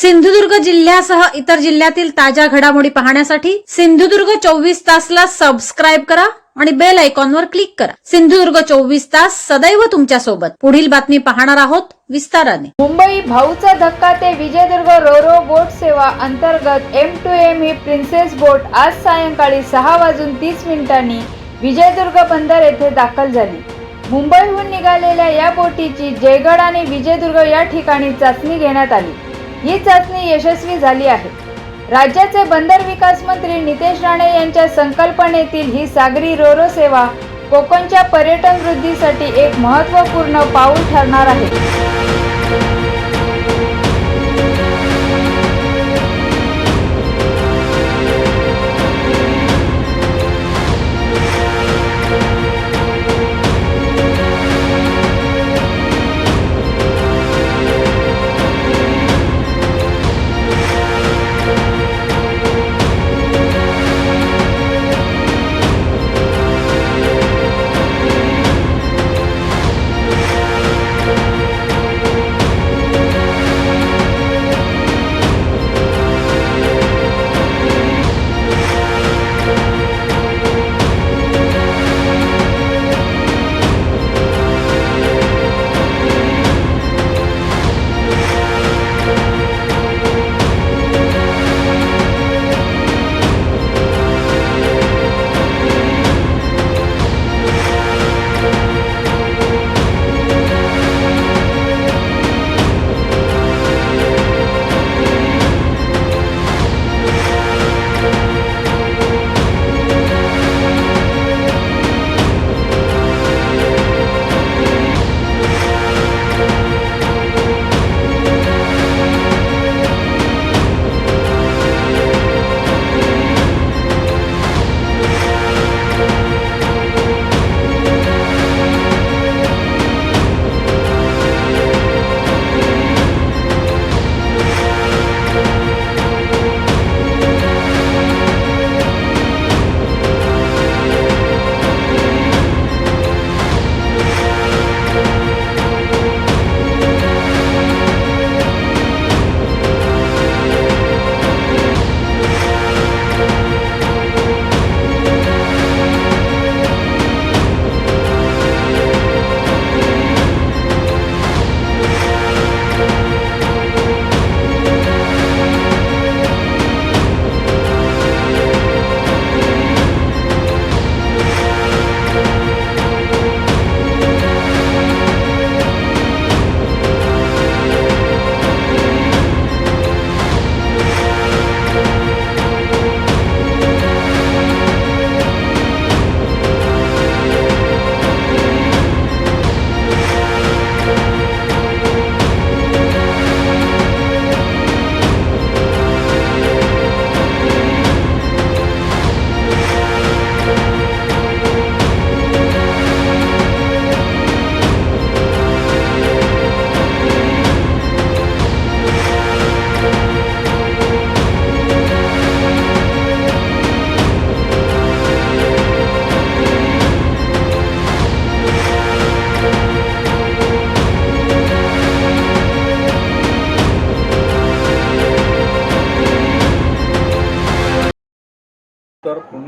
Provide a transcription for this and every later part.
सिंधुदुर्ग जिल्ह्यासह इतर जिल्ह्यातील ताज्या घडामोडी पाहण्यासाठी सिंधुदुर्ग चोवीस तासला सबस्क्राईब करा आणि बेल आयकॉनवर क्लिक करा. सिंधुदुर्ग चोवीस तास सदैव तुमच्यासोबत. पुढील बातमी पाहणार आहोत विस्ताराने. मुंबई भाऊचा धक्का ते विजयदुर्ग रोरो बोट सेवा अंतर्गत एम टू एम ही प्रिन्सेस बोट आज सायंकाळी सहा वाजून तीस मिनिटांनी विजयदुर्ग बंदर येथे दाखल झाली. मुंबईहून निघालेल्या या बोटीची जयगड आणि विजयदुर्ग या ठिकाणी चाचणी घेण्यात आली. ही चाचणी यशस्वी झाली आहे. राज्याचे बंदर विकास मंत्री नितेश राणे यांच्या संकल्पनेतील ही सागरी रोरो सेवा कोकणच्या पर्यटन वृद्धीसाठी एक महत्त्वपूर्ण पाऊल ठरणार आहे.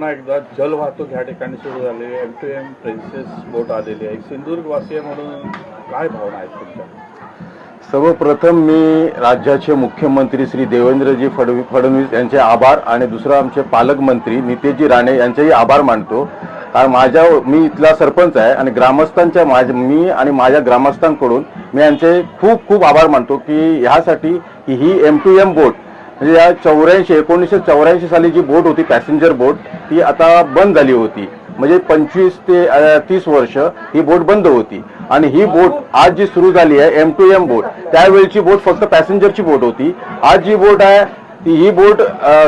पुन्हा एकदा जलवाहतूक ह्या ठिकाणी सुरू झालेली M two M princess boat आलेली आहे. सिंधुदुर्गवासीय म्हणून काय भावना आहेत तुमच्या? सर्वप्रथम मी राज्याचे मुख्यमंत्री श्री देवेंद्रजी फडवी फडणवीस यांचे आभार आणि दुसरं आमचे पालकमंत्री नितेशजी राणे यांचेही आभार मानतो. कारण माझ्या मी इथला सरपंच आहे आणि ग्रामस्थांच्या माझ मी आणि माझ्या ग्रामस्थांकडून मी यांचे खूप खूप आभार मानतो की ह्यासाठी ही एम टू एम बोट म्हणजे या चौऱ्याऐंशी एकोणीसशे चौऱ्याऐंशी साली जी बोट होती पॅसेंजर बोट ती आता बंद झाली होती. म्हणजे पंचवीस ते तीस वर्ष ही बोट बंद होती. आणि ही बोट आज जी सुरू झाली आहे एम टू एम बोट त्यावेळची बोट फक्त पॅसेंजरची बोट होती. आज जी बोट आहे ती ही बोट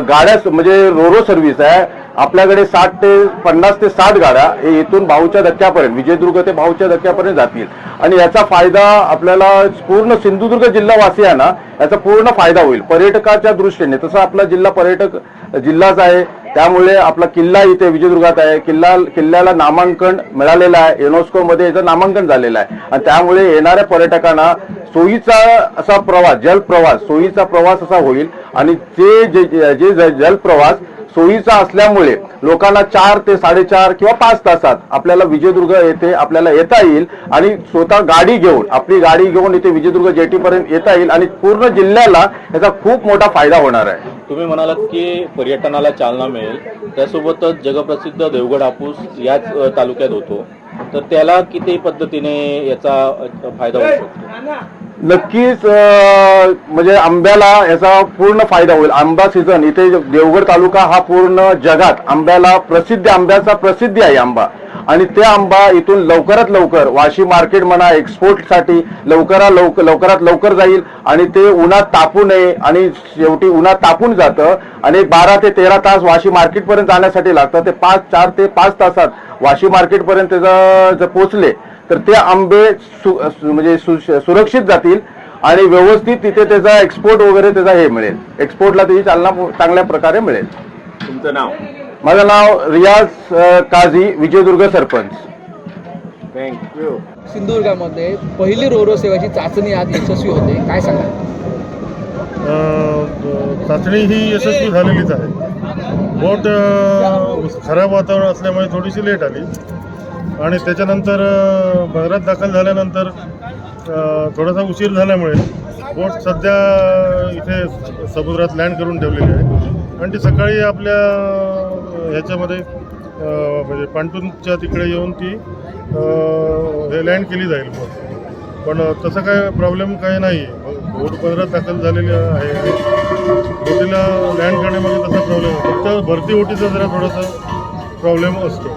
गाड्या म्हणजे रोरो सर्व्हिस आहे. आपल्याकडे साठ ते पन्नास ते साठ गाड्या हे इथून भाऊच्या धक्क्यापर्यंत विजयदुर्ग ते भाऊच्या धक्क्यापर्यंत जातील. आणि याचा फायदा आपल्याला पूर्ण सिंधुदुर्ग जिल्हावासियांना याचा पूर्ण फायदा होईल. पर्यटकाच्या दृष्टीने तसं आपला जिल्हा पर्यटक जिल्हाच आहे. त्यामुळे आपला किल्ला इथे विजयदुर्गात आहे. किल्ला किल्ल्याला नामांकन मिळालेलं आहे. युनेस्कोमध्ये याचं नामांकन झालेलं आहे. आणि त्यामुळे येणाऱ्या पर्यटकांना सोयीचा असा प्रवास जलप्रवास सोयीचा प्रवास असा होईल. आणि ते जे जे जे जलप्रवास सोयीचा असल्यामुळे लोकांना चार ते साडेचार किंवा पाच तासात आपल्याला विजयदुर्ग येथे आपल्याला येता येईल आणि स्वतः गाडी घेऊन आपली गाडी घेऊन इथे विजयदुर्ग जेटी पर्यंत येता येईल आणि पूर्ण जिल्ह्याला याचा खूप मोठा फायदा होणार आहे. तुम्ही म्हणालात की पर्यटनाला चालना मिळेल. त्यासोबतच जगप्रसिद्ध देवगड हापूस याच तालुक्यात होतो. तर त्याला किती पद्धतीने याचा फायदा होऊ शकतो? नक्कीच म्हणजे आंब्याला याचा पूर्ण फायदा होईल. आंबा सीझन इथे देवगड तालुका हा पूर्ण जगात आंब्याला प्रसिद्ध आंब्याचा प्रसिद्धी आहे आंबा. आणि ते आंबा इथून लवकरात लवकर वाशी मार्केट म्हणा एक्सपोर्टसाठी लवकरात लवकर लवकरात लवकर जाईल. आणि ते उन्हात तापू नये आणि शेवटी उन्हात तापून जातं. आणि बारा ते तेरा तास वाशी मार्केटपर्यंत जाण्यासाठी लागतं. ते पाच चार ते पाच तासात वाशी मार्केटपर्यंत जर पोचले तर ते आंबे म्हणजे सु- सुरक्षित जातील आणि व्यवस्थित तिथे त्याचा एक्सपोर्ट वगैरे त्याचा हे मिळेल. एक्सपोर्टला त्याची चालना चांगल्या प्रकारे मिळेल. तुमचं नाव? माझं नाव रियाज काझी विजयदुर्ग सरपंच. थँक्यू सिंधुदुर्गामध्ये पहिली रोरो सेवाची चाचणी आज यशस्वी होते. काय सांगा चाचणी ही यशस्वी झालेलीच आहे. बोट खराब वातावरण असल्यामुळे थोडीशी लेट आली. आणि त्याच्यानंतर अ, दाखल झाल्यानंतर थोडासा उशीर झाल्यामुळे बोट सध्या इथे समुद्रात लँड करून ठेवलेली आहे. आणि ती सकाळी आपल्या ह्याच्यामध्ये म्हणजे पांटूनच्या तिकडे येऊन ती हे लँड केली जाईल बोट. पण तसं काय प्रॉब्लेम काय नाही. बोट पंधरा दाखल झालेली आहे. बोटीला लँड करण्यामध्ये तसा प्रॉब्लेम फक्त भरती ओटीचा जरा थोडासा प्रॉब्लेम असतो.